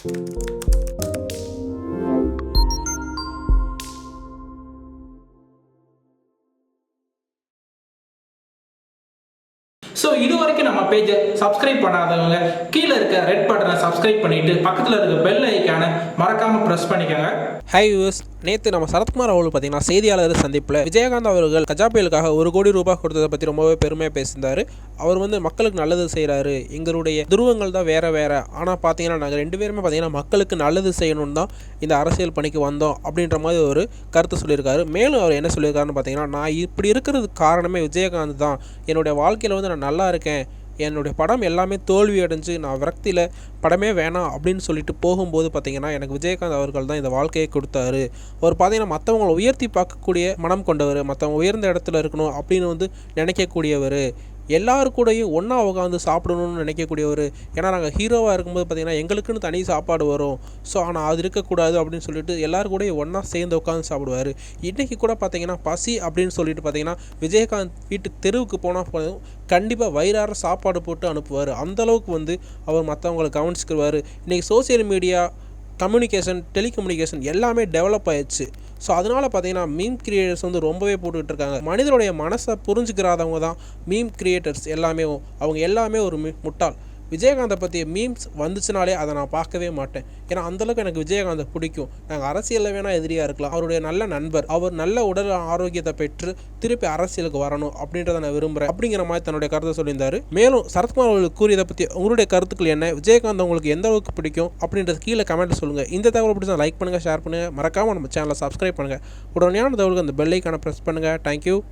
So இது வரைக்கும் நம்ம பேஜை சப்ஸ்கிரைப் பண்ணாதவங்க கீழே இருக்க ரெட் பட்டனை சப்ஸ்கிரைப் பண்ணிட்டு பக்கத்தில் இருக்க பெல் ஐக்கானை மறக்காம ப்ரெஸ் பண்ணிக்கோங்க. ஹை யூஸ் நேற்று நம்ம சரத்குமார் அவர்கள் பார்த்தீங்கன்னா செய்தியாளர் சந்திப்பில் விஜயகாந்த் அவர்கள் கஜா புயலுக்காக ஒரு கோடி ரூபாய் கொடுத்ததை பற்றி ரொம்பவே பெருமையாக பேசியிருந்தார். அவர் வந்து மக்களுக்கு நல்லது செய்கிறாரு எங்களுடைய துருவங்கள் தான் வேறு வேறு. ஆனால் பார்த்தீங்கன்னா நாங்கள் ரெண்டு பேருமே பார்த்தீங்கன்னா மக்களுக்கு நல்லது செய்யணும்னு தான் இந்த அரசியல் பணிக்கு வந்தோம் அப்படின்ற மாதிரி ஒரு கருத்து சொல்லியிருக்காரு. மேலும் அவர் என்ன சொல்லியிருக்காருன்னு பார்த்தீங்கன்னா நான் இப்படி இருக்கிறதுக்கு காரணமே விஜயகாந்த் தான். என்னுடைய வாழ்க்கையில் வந்து நான் நல்லா இருக்கேன். என்னுடைய படம் எல்லாமே தோல்வி அடைஞ்சு நான் விரக்தியில் படமே வேணாம் அப்படின்னு சொல்லிட்டு போகும்போது பார்த்தீங்கன்னா எனக்கு விஜயகாந்த் அவர்கள் தான் இந்த வாழ்க்கையை கொடுத்தாரு. அவர் பார்த்தீங்கன்னா மற்றவங்களை உயர்த்தி பார்க்கக்கூடிய மனம் கொண்டவர் மற்றவங்க உயர்ந்த இடத்துல இருக்கணும் அப்படின்னு வந்து நினைக்கக்கூடியவர். எல்லாரு கூடயும் ஒன்றா உட்காந்து சாப்பிடணும்னு நினைக்கக்கூடியவர் ஏன்னா நாங்கள் ஹீரோவாக இருக்கும்போது பார்த்திங்கன்னா எங்களுக்குன்னு தனி சாப்பாடு வரும். ஸோ ஆனால் அது இருக்கக்கூடாது அப்படின்னு சொல்லிட்டு எல்லாரு கூடயும் ஒன்றா சேர்ந்து உட்காந்து சாப்பிடுவார். இன்றைக்கி கூட பார்த்தீங்கன்னா பசி அப்படின்னு சொல்லிட்டு பார்த்தீங்கன்னா விஜயகாந்த் வீட்டுக்கு தெருவுக்கு போனால் போதும். கண்டிப்பாக வயிறார சாப்பாடு போட்டு அனுப்புவார். அந்தளவுக்கு வந்து அவர் மற்றவங்களை கவனிச்சுக்குவார் இன்றைக்கி சோசியல் மீடியா கம்யூனிகேஷன் டெலிகம்யூனிகேஷன் எல்லாமே டெவலப் ஆயிடுச்சு. ஸோ அதனால் பார்த்தீங்கன்னா மீம் கிரியேட்டர்ஸ் வந்து ரொம்பவே போட்டுக்கிட்டு இருக்காங்க. மனிதனுடைய மனசை புரிஞ்சுக்கிறாதவங்க தான் மீம் கிரியேட்டர்ஸ் எல்லாமே அவங்க எல்லாமே ஒரு மி- முட்டாள். விஜயகாந்தை பற்றிய மீம்ஸ் வந்துச்சுனாலே அதை நான் பார்க்கவே மாட்டேன். ஏன்னா அந்தளவுக்கு எனக்கு விஜயகாந்தை பிடிக்கும். நாங்கள் அரசியலில் வேணால் எதிரியாக இருக்கலாம். அவருடைய நல்ல நண்பர் அவர் நல்ல உடல் ஆரோக்கியத்தை பெற்று திருப்பி அரசியலுக்கு வரணும் அப்படின்றத நான் விரும்புகிறேன் அப்படிங்கிற மாதிரி தன்னுடைய கருத்தை சொல்லியிருந்தார். மேலும் சரத்குமார் அவர்கள் கூறியதை பற்றி உங்களுடைய கருத்துக்கள் என்ன? விஜயகாந்த் உங்களுக்கு எந்த அளவுக்கு பிடிக்கும்? அப்படின்றது கீழே கமெண்ட் சொல்லுங்கள் இந்த தகவல் பிடிச்சா லைக் பண்ணுங்கள் ஷேர் பண்ணுங்கள் மறக்காமல் நம்ம சேனலை சப்ஸ்கிரைப் பண்ணுங்கள் உடனடியான தகவலுக்கு அந்த பெல்லைக்கான ப்ரெஸ் பண்ணுங்கள் தேங்க்யூ